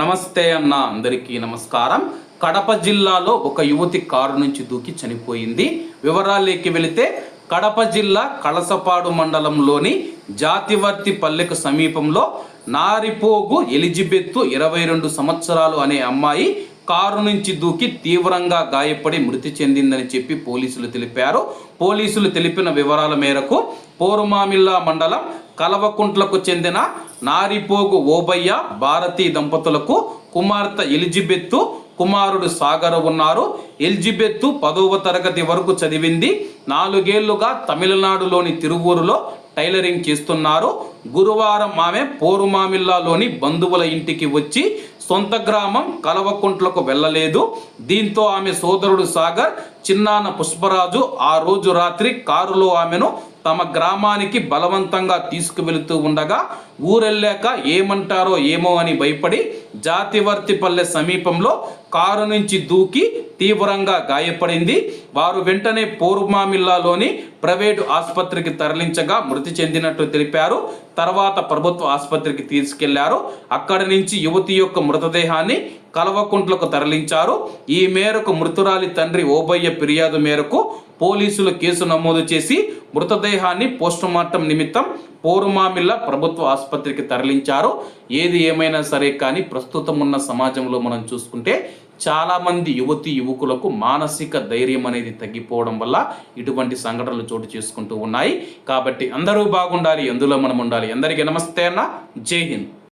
నమస్తే అన్న అందరికీ నమస్కారం. కడప జిల్లాలో ఒక యువతి కారు నుంచి దూకి చనిపోయింది. వివరాల్లోకి వెళితే కడప జిల్లా కలసపాడు మండలంలోని జాతివర్తి పల్లెకు సమీపంలో నారిపోగు ఎలిజబెత్తు ఇరవై రెండు సంవత్సరాలు అనే అమ్మాయి కారు నుంచి దూకి తీవ్రంగా గాయపడి మృతి చెందిందని చెప్పి పోలీసులు తెలిపారు. పోలీసులు తెలిపిన వివరాల మేరకు పోరుమామిల్లా మండలం కలవకుంట్లకు చెందిన నారిపోగు ఓబయ్య భారతీ దంపతులకు కుమార్తె ఎలిజబెత్తు కుమారుడు సాగర్ ఉన్నారు. ఎలిజబెత్తు పదవ తరగతి వరకు చదివింది. నాలుగేళ్ళుగా తమిళనాడులోని తిరువూరులో టైలరింగ్ చేస్తున్నారు. గురువారం ఆమె పోరుమామిల్లాలోని బంధువుల ఇంటికి వచ్చి సొంత గ్రామం కలవకుంట్లకు వెళ్ళలేదు. దీంతో ఆమె సోదరుడు సాగర్ చిన్నాన పుష్పరాజు ఆ రోజు రాత్రి కారులో ఆమెను తమ గ్రామానికి బలవంతంగా తీసుకువెళుతూ ఉండగా ఊరెళ్ళాక ఏమంటారో ఏమో అని భయపడి జాతివర్తిపల్లె సమీపంలో కారు నుంచి దూకి తీవ్రంగా గాయపడింది. వారు వెంటనే పూర్వమామిల్లాలోని ప్రైవేటు ఆసుపత్రికి తరలించగా మృతి చెందినట్లు తెలిపారు. తర్వాత ప్రభుత్వ ఆసుపత్రికి తీసుకెళ్ళారు. అక్కడి నుంచి యువతి యొక్క మృతదేహాన్ని కలవకుంట్లకు తరలించారు. ఈ మేరకు మృతురాలి తండ్రి ఓబయ్య ఫిర్యాదు మేరకు పోలీసులు కేసు నమోదు చేసి మృతదేహాన్ని పోస్టుమార్టం నిమిత్తం పోరుమామిల్ల ప్రభుత్వ ఆసుపత్రికి తరలించారు. ఏది ఏమైనా సరే కానీ ప్రస్తుతం ఉన్న సమాజంలో మనం చూసుకుంటే చాలామంది యువతి యువకులకు మానసిక ధైర్యం అనేది తగ్గిపోవడం వల్ల ఇటువంటి సంఘటనలు చోటు చేసుకుంటూ ఉన్నాయి. కాబట్టి అందరూ బాగుండాలి ఎందులో మనం ఉండాలి? అందరికీ నమస్తే అన్న. జై హింద్.